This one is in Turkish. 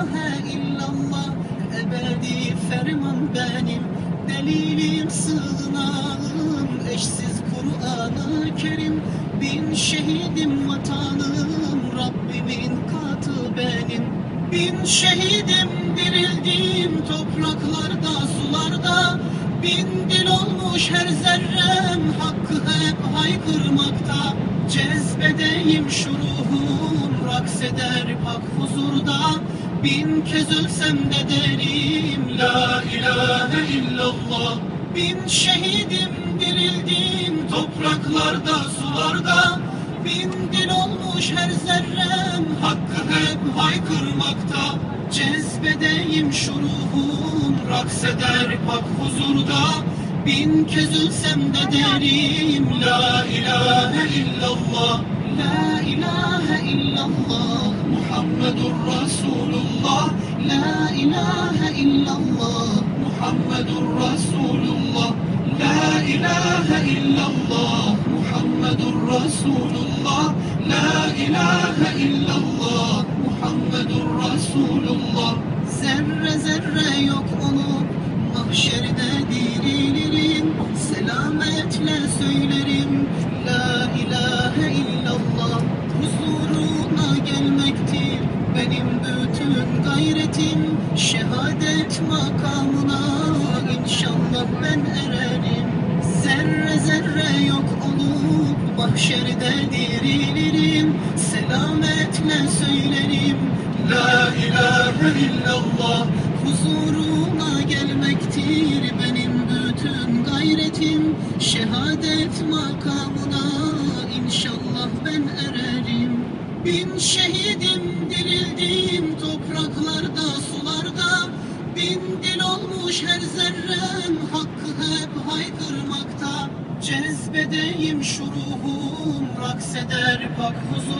ilahe illallah. Ebedi ferman benim Delilim sığınağım. Eşsiz Kur'an-ı Kerim Bin şehidim vatanım. Rabbimin katı benim. Bin şehidim dirildim Topraklarda sularda. Bin dil olmuş her zerrem Hakkı hep haykırmakta. Cezbedeyim şu ruhum Rakseder pak huzurda Bin kez ölsem de derim La ilahe illallah. Bin şehidim dirildim Topraklarda sularda. Bin dil olmuş her zerrem Hakkı hep haykırmakta. Cezbedeyim şu ruhum Rakseder pak huzurda. Bin kez ölsem de derim La ilahe illallah. La ilahe illallah Muhammedur Resulullah La ilahe illallah Muhammedur Resulullah La ilahe illallah Muhammedur Resulullah La ilahe illallah Muhammedur Resulullah Zerre zerre yok olup mahşerde dirilirim. Selametle söylerim La ilahe gayretim Şehadet makamına. İnşallah ben ererim. Zerre zerre yok olup mahşerde dirilirim. Selametle söylerim La ilahe illallah. Huzuruna gelmektir benim bütün gayretim. Şehadet makamına. İnşallah ben ererim. Bin şehidim Cezbedeyim şu ruhum rakseder pak huzur